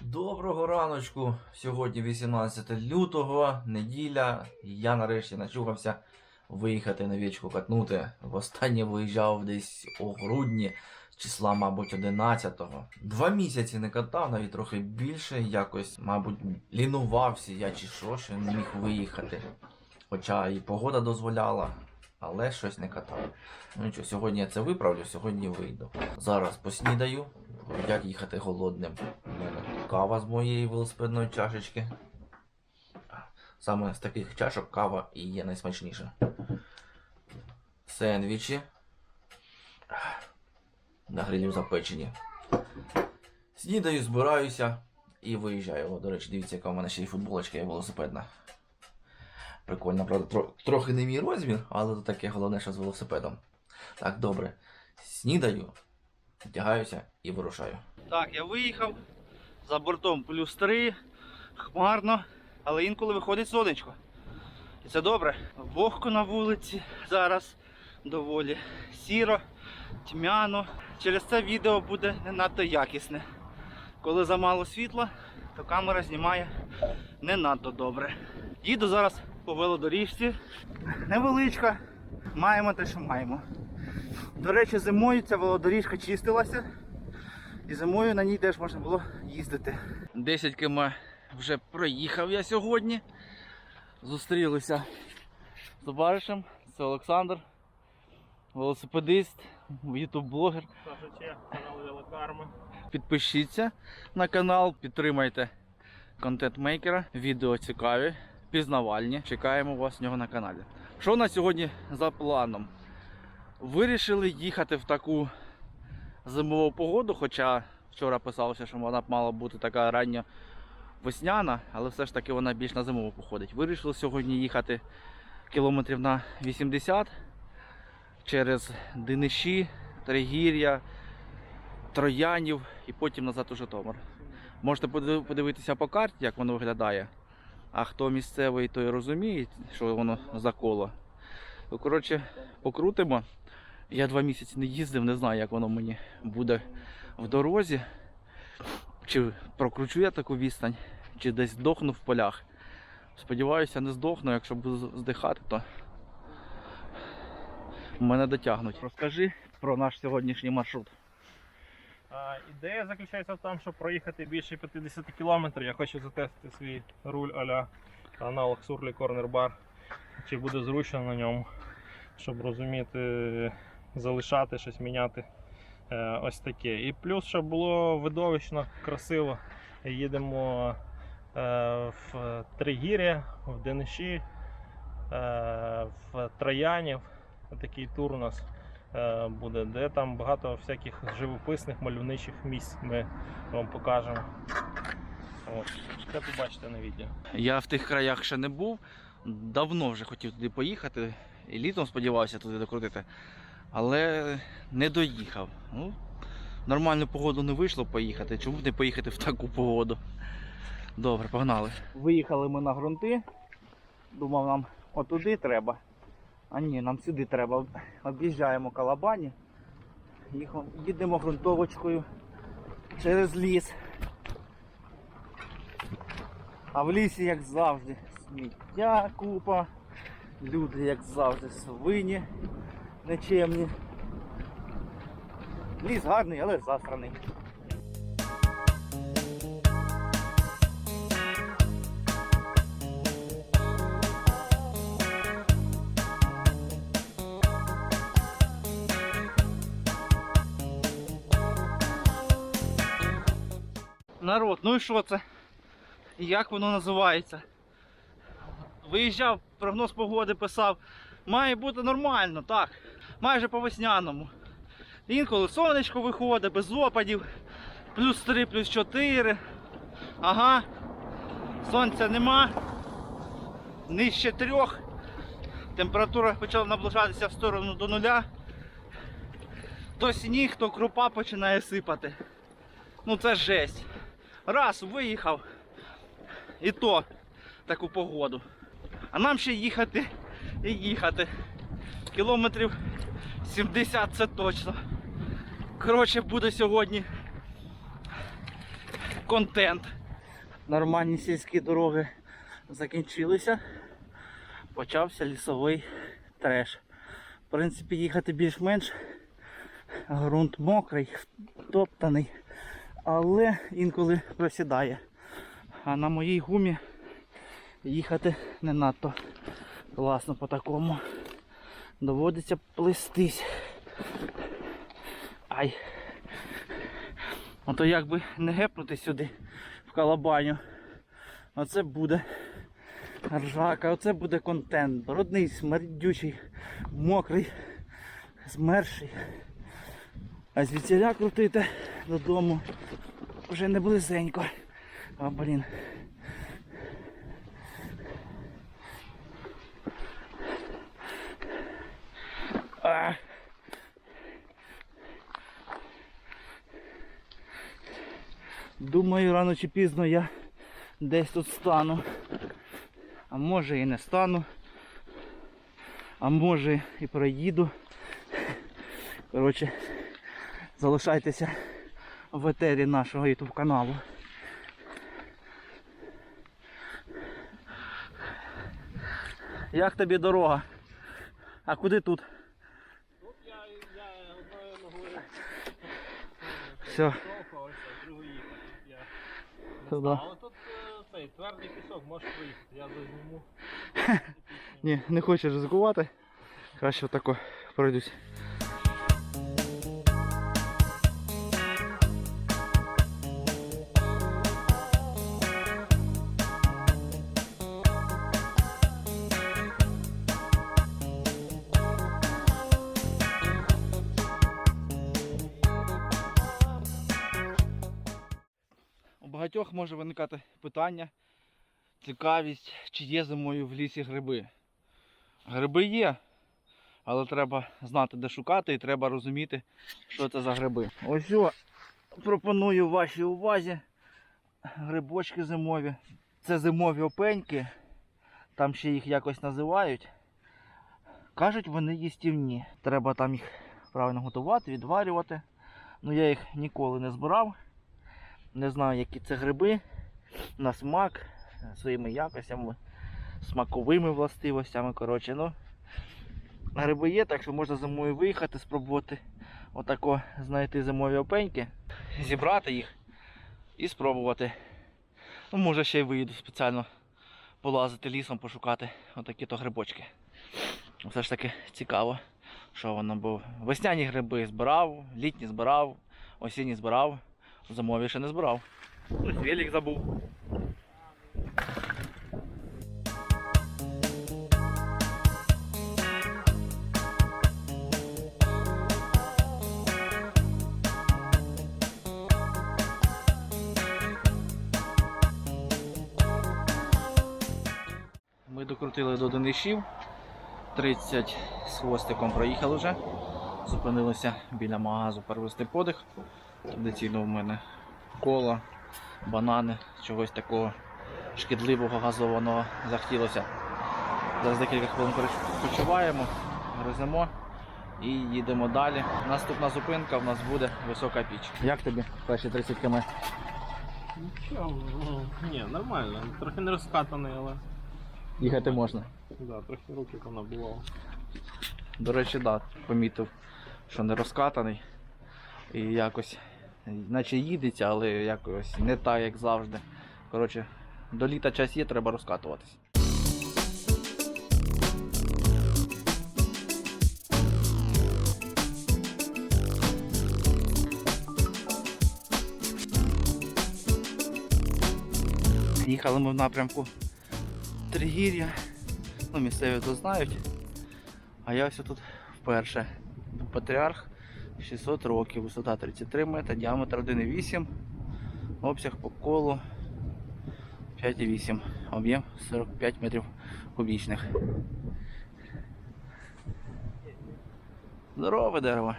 Доброго раночку. Сьогодні 18 лютого, неділя. Я нарешті начухався виїхати на вічку катнути. Востаннє виїжджав десь у грудні, числа, мабуть, 11-го. Два місяці не катав, навіть трохи більше. Якось, мабуть, лінувався я чи що, що не міг виїхати. Хоча і погода дозволяла, але щось не катав. Ну нічого, сьогодні я це виправлю, сьогодні вийду. Зараз поснідаю. Як їхати голодним? У мене Кава з моєї велосипедної чашечки. Саме з таких чашок кава і є найсмачніша. Сендвічі. На грилі запечені. Снідаю, збираюся і виїжджаю. О, до речі, дивіться, яка в мене ще й футболочка є велосипедна. Прикольно, правда, тро- трохи не мій розмір, але то таке головне, що з велосипедом. Так, добре. Снідаю, вдягаюся і вирушаю. Так, я виїхав. За бортом плюс 3, хмарно, але інколи виходить сонечко. І це добре. Вогко на вулиці зараз доволі сіро, тьмяно. Через це відео буде не надто якісне. Коли замало світла, то камера знімає не надто добре. Їду зараз по велодоріжці. Невеличка. Маємо те, що маємо. До речі, зимою ця велодоріжка чистилася. І зимою на ній теж можна було їздити. 10 км вже проїхав я сьогодні. Зустрілися з товаришем. Це Олександр, велосипедист, ютуб-блогер. Канал. Підпишіться на канал, підтримайте контент-мейкера. Відео цікаві, пізнавальні. Чекаємо вас в нього на каналі. Що на сьогодні за планом? Вирішили їхати в таку зимову погоду, хоча вчора писалося, що вона б мала бути така рання весняна, але все ж таки вона більш на зимову походить. Вирішили сьогодні їхати кілометрів на 80 через Диниші, Тригір'я, Троянів і потім назад у Житомир. Можете подивитися по карті, як воно виглядає. А хто місцевий, той розуміє, що воно за коло. То, коротше, покрутимо. Я два місяці не їздив, не знаю, як воно мені буде в дорозі. Чи прокручу я таку відстань, чи десь здохну в полях. Сподіваюся, не здохну, якщо буду здихати, то мене дотягнуть. Розкажи про наш сьогоднішній маршрут. Ідея заключається в тому, щоб проїхати більше 50 км. Я хочу затестити свій руль а-ля аналог Surly Corner Bar. Чи буде зручно на ньому, щоб розуміти, залишати щось міняти. Е, ось таке. І плюс, щоб було видовищно, красиво. Їдемо е, в Тригір'я, в Дениші, е, в Троянів. Такий тур у нас буде, де там багато всяких живописних мальовничих місць ми вам покажемо. От. Це побачите на відео. Я в тих краях ще не був. Давно вже хотів туди поїхати. І літом сподівався туди докрутити. Але не доїхав. Ну, нормальну погоду не вийшло поїхати. Чому б не поїхати в таку погоду? Добре, погнали. Виїхали ми на ґрунти. Думав, нам отуди треба. А ні, нам сюди треба. Об'їжджаємо калабані. Їдемо ґрунтовочкою через ліс. А в лісі, як завжди, сміття купа, люди, як завжди, свині нечемні. Ліс гарний, але засраний. Народ, ну і що це? І як воно називається? Виїжджав, прогноз погоди писав. Має бути нормально, так. Майже по весняному. Інколи сонечко виходить, без опадів. Плюс 3, плюс 4. Ага. Сонця нема. Нижче трьох. Температура почала наближатися в сторону до нуля. То сніг, то крупа починає сипати. Ну це жесть. Раз виїхав. І то таку погоду. А нам ще їхати і їхати. Кілометрів 70 це точно. Коротше, буде сьогодні контент. Нормальні сільські дороги закінчилися. Почався лісовий треш. В принципі, їхати більш-менш ґрунт мокрий, топтаний, але інколи просідає. А на моїй гумі їхати не надто класно по такому. Доводиться плестись. Ай. А то як би не гепнути сюди в калабаню. Оце буде ржака, оце буде контент. Брудний, смердючий, мокрий, змерший. А звідсіля крутити додому вже не близенько. А блін. Думаю, рано чи пізно я десь тут стану. А може і не стану. А може і проїду. Коротше, залишайтеся в етері нашого YouTube каналу. Як тобі дорога? А куди тут? Тут я, одною ногою Все, штовхав, ось а другою їхав. Тут я не Туди. знаю. Але тут цей твердий пісок, можеш проїхати. Я зазніму. ні, не хочеш ризикувати. Краще отако пройдусь. Багатьох може виникати питання, цікавість, чи є зимою в лісі гриби. Гриби є, але треба знати, де шукати, і треба розуміти, що це за гриби. Ось пропоную вашій увазі грибочки зимові. Це зимові опеньки, там ще їх якось називають. Кажуть, вони їстівні. Треба там їх правильно готувати, відварювати. Ну я їх ніколи не збирав. Не знаю, які це гриби на смак, своїми якостями, смаковими властивостями. Коротше, ну, гриби є, так що можна зимою виїхати, спробувати отако знайти зимові опеньки, зібрати їх і спробувати. Ну, може ще й виїду спеціально полазити лісом, пошукати отакі то грибочки. Все ж таки цікаво, що воно було. Весняні гриби збирав, літні збирав, осінні збирав. Зимові ще не збирав. Ось велик забув. Ми докрутили до Денишів. 30 з хвостиком проїхали вже. Зупинилися біля магазу перевести подих. Традиційно в мене кола, банани, чогось такого шкідливого газованого захотілося. Зараз декілька хвилин перепочиваємо, гриземо і їдемо далі. Наступна зупинка в нас буде висока піч. Як тобі перші 30 км? Нічого, ну, ні, нормально. Трохи не розкатаний, але Їхати можна. да, трохи руки там набувало. До речі, да, помітив, що не розкатаний. І якось, наче їдеться, але якось не так, як завжди. Коротше, до літа час є, треба розкатуватись. Їхали ми в напрямку Тригір'я. Ну, місцеві то знають. А я ось тут вперше. Патріарх 600 років, висота 33 метри, діаметр 1,8, обсяг по колу 5,8, об'єм 45 метрів кубічних. Здорове дерево.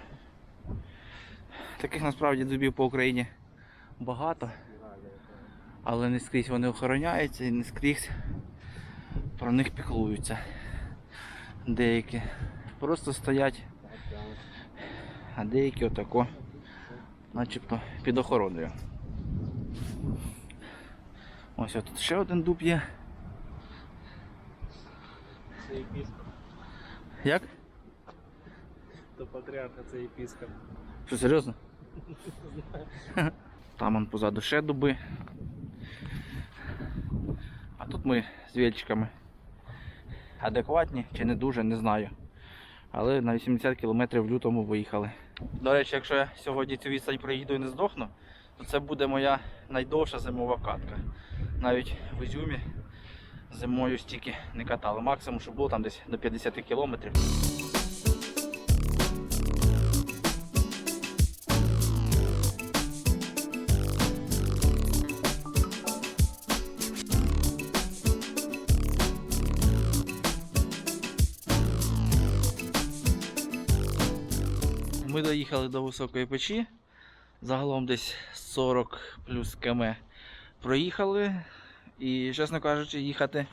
Таких насправді дубів по Україні багато, але не скрізь вони охороняються і не скрізь про них піклуються. Деякі просто стоять, а деякі отако, начебто під охороною. Ось тут ще один дуб є. Це епіскоп. Як? До патріарха це епіскоп. Що серйозно? Там он позаду ще дуби. А тут ми з вільчиками. Адекватні чи не дуже, не знаю. Але на 80 км в лютому виїхали. До речі, якщо я сьогодні цю відстань проїду і не здохну, то це буде моя найдовша зимова катка. Навіть в Ізюмі зимою стільки не катали. Максимум, що було там десь до 50 кілометрів. Доїхали до високої печі. Загалом десь 40 плюс км проїхали. І, чесно кажучи, їхати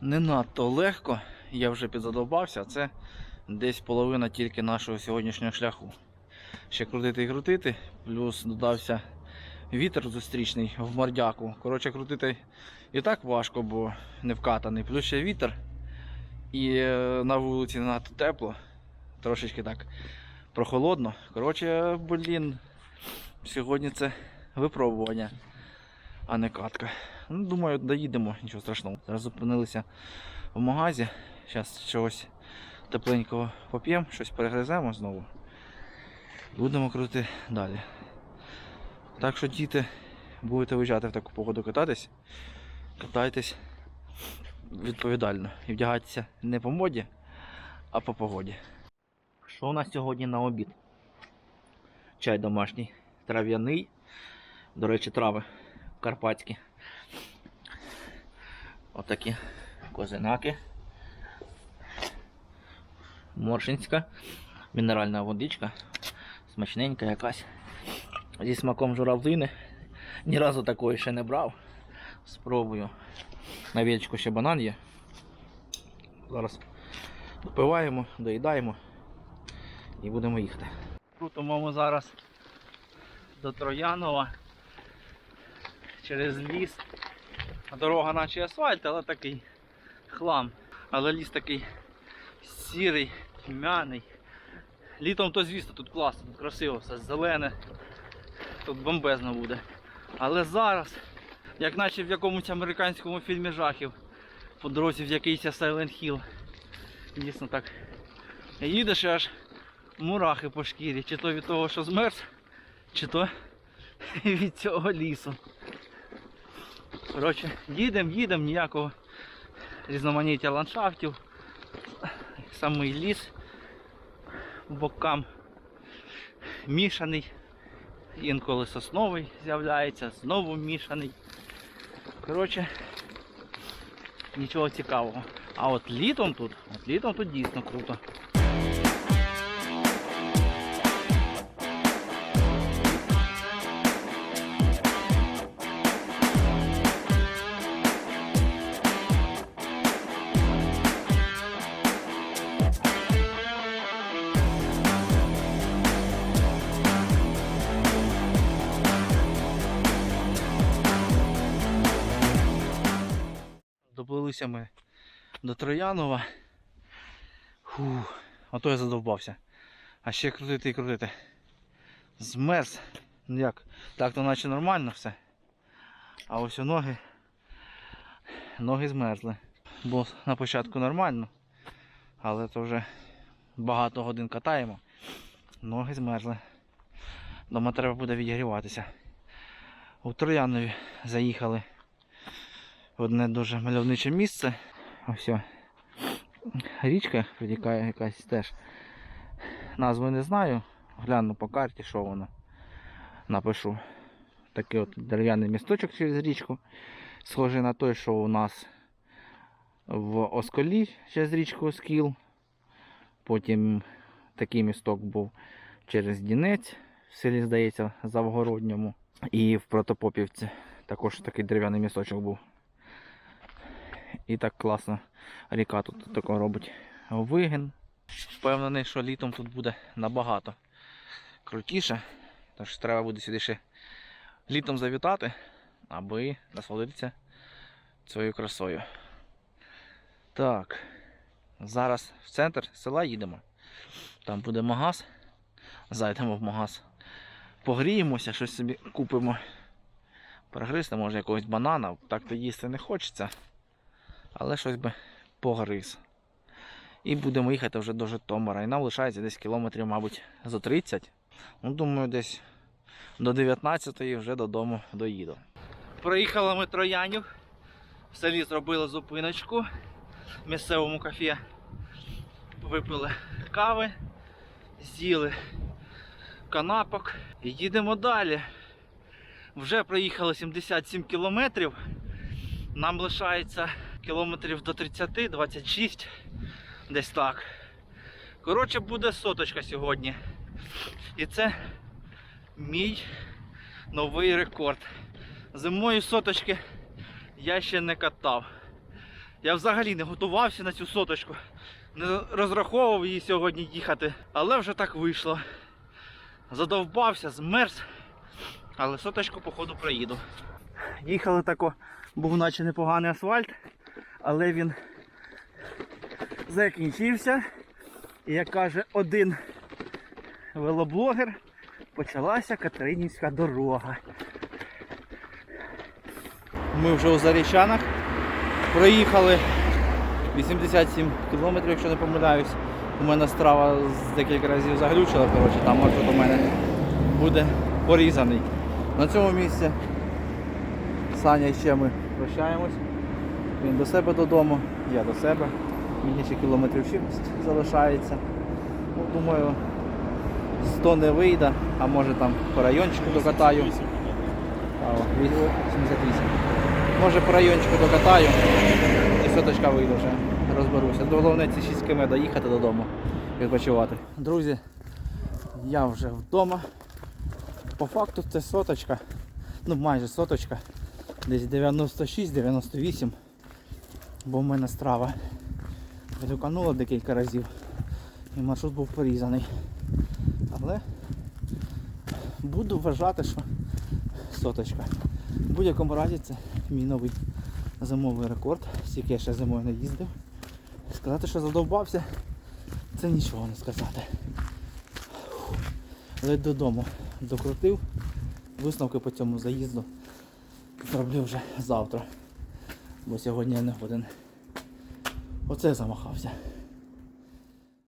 не надто легко. Я вже підзадовбався. Це десь половина тільки нашого сьогоднішнього шляху. Ще крутити і крутити, плюс додався вітер зустрічний в мордяку. Коротше, крутити і так важко, бо не вкатаний. Плюс ще вітер. І е, на вулиці не надто тепло. Трошечки так прохолодно. Коротше, блін, сьогодні це випробування, а не катка. Ну, думаю, доїдемо, нічого страшного. Зараз зупинилися в магазі. Зараз чогось тепленького поп'ємо, щось перегриземо знову. Будемо крути далі. Так що, діти, будете виїжджати в таку погоду кататись, катайтесь відповідально і вдягайтеся не по моді, а по погоді. Що у нас сьогодні на обід? Чай домашній, трав'яний. До речі, трави карпатські. Отакі козинаки. Моршинська, мінеральна водичка, смачненька якась. Зі смаком журавлини. Ні разу такої ще не брав. Спробую. На вільчику ще банан є. Зараз допиваємо, доїдаємо і будемо їхати. Крутимо ми зараз до Троянова через ліс. Дорога наче асфальт, але такий хлам. Але ліс такий сірий, тьмяний. Літом то звісно тут класно, тут красиво, все зелене. Тут бомбезно буде. Але зараз, як наче в якомусь американському фільмі жахів, по дорозі в якийсь Silent Hill. Дійсно так. Їдеш і аж мурахи по шкірі, чи то від того, що змерз, чи то від цього лісу. Коротше, їдемо, їдемо, ніякого різноманіття ландшафтів. Самий ліс бокам мішаний. Інколи сосновий з'являється, знову мішаний. Коротше, нічого цікавого. А от літом тут, от літом тут дійсно круто. Доплилися ми до Троянова. Фух, а то я задовбався. А ще крутити і крутити. Змерз. Ну як? Так то наче нормально все. А ось у ноги. Ноги змерзли. Бо на початку нормально. Але то вже багато годин катаємо. Ноги змерзли. Дома треба буде відігріватися. У Троянові заїхали одне дуже мальовниче місце. Ось. Річка протікає якась теж. Назви не знаю. Гляну по карті, що воно. Напишу. Такий от дерев'яний місточок через річку. Схожий на той, що у нас в Осколі через річку Оскіл. Потім такий місток був через Дінець, в селі, здається, Завгородньому. І в Протопопівці також такий дерев'яний місточок був. І так класно ріка тут тако робить вигін. Впевнений, що літом тут буде набагато крутіше. Тож треба буде сюди ще літом завітати, аби насолодитися цією красою. Так, зараз в центр села їдемо. Там буде магаз. Зайдемо в магаз. Погріємося, щось собі купимо. Прогризти, може якогось банана. Так то їсти не хочеться. Але щось би погриз. І будемо їхати вже до Житомира. І нам лишається десь кілометрів, мабуть, за 30. Ну, думаю, десь до 19-ї вже додому доїду. Проїхали ми Троянів. В селі зробили зупиночку в місцевому кафе. Випили кави, з'їли канапок і їдемо далі. Вже проїхали 77 кілометрів. Нам лишається кілометрів до 30, 26, десь так. Коротше, буде соточка сьогодні. І це мій новий рекорд. Зимою соточки я ще не катав. Я взагалі не готувався на цю соточку. Не розраховував її сьогодні їхати, але вже так вийшло. Задовбався, змерз, але соточку, походу, проїду. Їхали тако, був наче непоганий асфальт, але він закінчився. І як каже один велоблогер, почалася Катеринівська дорога. Ми вже у Зарічанах проїхали 87 кілометрів, якщо не помиляюсь. У мене страва з декілька разів заглючила, коротше, там маршрут у мене буде порізаний. На цьому місці Саня ще ми прощаємось. Він до себе додому, я до себе. Мені ще кілометрів 6 залишається. Ну, думаю, 100 не вийде, а може там по райончику докатаю. А, 78. Може по райончику докатаю і соточка вийде вже. Розберуся. Головне ці 6 км доїхати додому, відпочивати. Друзі, я вже вдома. По факту це соточка, ну майже соточка, десь 96-98, бо в мене страва відгуканула декілька разів і маршрут був порізаний. Але буду вважати, що соточка. В будь-якому разі це мій новий зимовий рекорд, стільки я ще зимою не їздив. Сказати, що задовбався, це нічого не сказати. Ледь додому докрутив. Висновки по цьому заїзду зроблю вже завтра. Бо сьогодні я не годен. Оце замахався.